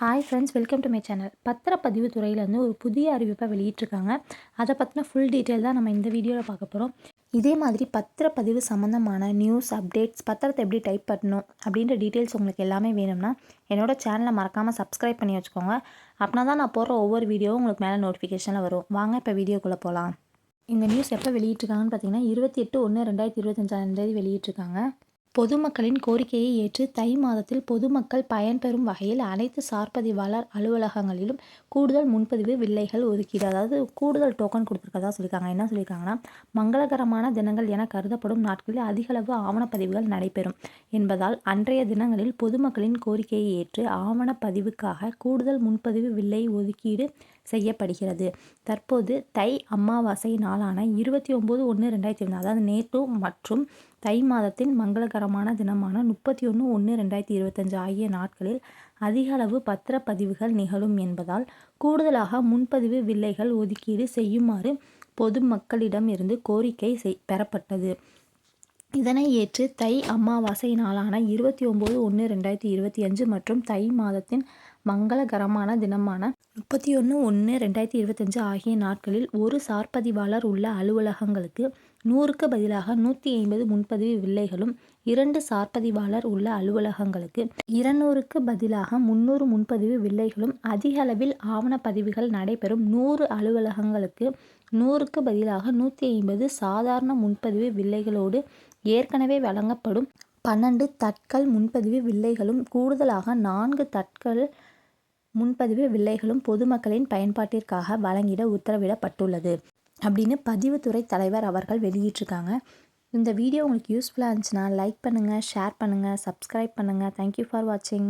Hi friends welcome to my channel பத்திரப்பதிவு துறையிலேருந்து ஒரு புதிய அறிவிப்பை வெளியிட்டிருக்காங்க. அதை பற்றின ஃபுல் டீட்டெயில் தான் நம்ம இந்த வீடியோவில் பார்க்க போகிறோம் இதே மாதிரி பத்திரப்பதிவு சம்மந்தமான நியூஸ் அப்டேட்ஸ் பத்திரத்தை எப்படி டைப் பண்ணணும் அப்படின்ற டீட்டெயில்ஸ் உங்களுக்கு எல்லாமே வேணும்னா என்னோட சேனலை மறக்காமல் சப்ஸ்கிரைப் பண்ணி வச்சுக்கோங்க. அப்படின்னா தான் நான் போடுற ஒவ்வொரு வீடியோவும் உங்களுக்கு மேலே நோட்டிஃபிகேஷனில் வரும். வாங்க இப்போ வீடியோக்குள்ளே போகலாம் இந்த நியூஸ் எப்போ வெளியிட்டிருக்காங்கன்னு பார்த்தீங்கன்னா இருபத்தி எட்டு ஒன்று ரெண்டாயிரத்தி இருபத்தஞ்சாம் தேதி வெளியிட்டிருக்காங்க. பொதுமக்களின் கோரிக்கையை ஏற்று தை மாதத்தில் பொதுமக்கள் பயன்பெறும் வகையில் அனைத்து சார்பதிவாளர் அலுவலகங்களிலும் கூடுதல் முன்பதிவு வில்லைகள் ஒதுக்கீடு அதாவது கூடுதல் டோக்கன் கொடுத்துருக்கதா சொல்லியிருக்காங்க. என்ன சொல்லியிருக்காங்கன்னா மங்களகரமான தினங்கள் என கருதப்படும் நாட்களில் அதிகளவு ஆவணப்பதிவுகள் நடைபெறும் என்பதால் அன்றைய தினங்களில் பொதுமக்களின் கோரிக்கையை ஏற்று ஆவணப்பதிவுக்காக கூடுதல் முன்பதிவு வில்லை ஒதுக்கீடு செய்யப்படுகிறது. தற்போது தை அமாவாசை நாளான இருபத்தி ஒம்பது ஒன்று ரெண்டாயிரத்தி ஒன்று அதாவது நேற்று மற்றும் தை மாதத்தின் மங்களகரமான தினமான முப்பத்தி ஒன்று ஒன்று ரெண்டாயிரத்தி இருபத்தஞ்சு ஆகிய நாட்களில் அதிக அளவு பத்திரப்பதிவுகள் நிகழும் என்பதால் கூடுதலாக முன்பதிவு வில்லைகள் ஒதுக்கீடு செய்யுமாறு பொதுமக்களிடமிருந்து கோரிக்கை செய் பெறப்பட்டது. இதனை ஏற்று தை அமாவாசை நாளான இருபத்தி ஒம்பது ஒன்று ரெண்டாயிரத்தி இருபத்தி அஞ்சு மற்றும் தை மாதத்தின் மங்களகரமான தினமான முப்பத்தி ஒன்று ஒன்று ரெண்டாயிரத்தி இருபத்தஞ்சு ஆகிய நாட்களில் ஒரு சார்பதிவாளர் உள்ள அலுவலகங்களுக்கு நூறுக்கு பதிலாக நூற்றி ஐம்பது முன்பதிவு வில்லைகளும் இரண்டு சார்பதிவாளர் உள்ள அலுவலகங்களுக்கு இருநூறுக்கு பதிலாக முன்னூறு முன்பதிவு வில்லைகளும் அதிக அளவில் ஆவணப்பதிவுகள் நடைபெறும் நூறு அலுவலகங்களுக்கு நூறுக்கு பதிலாக நூற்றி ஐம்பது சாதாரண முன்பதிவு வில்லைகளோடு ஏற்கனவே வழங்கப்படும் பன்னெண்டு தட்கல் முன்பதிவு வில்லைகளும் கூடுதலாக நான்கு தட்கல் முன்பதிவு வில்லைகளும் பொதுமக்களின் பயன்பாட்டிற்காக வழங்கிட உத்தரவிடப்பட்டுள்ளது அப்படின்னு பதிவுத்துறை தலைவர் அவர்கள் வெளியிட்டிருக்காங்க. இந்த வீடியோ உங்களுக்கு யூஸ்ஃபுல்லாக இருந்துச்சுன்னா லைக் பண்ணுங்கள் ஷேர் பண்ணுங்கள் சப்ஸ்கிரைப் பண்ணுங்கள் தேங்க்யூ ஃபார் வாட்சிங்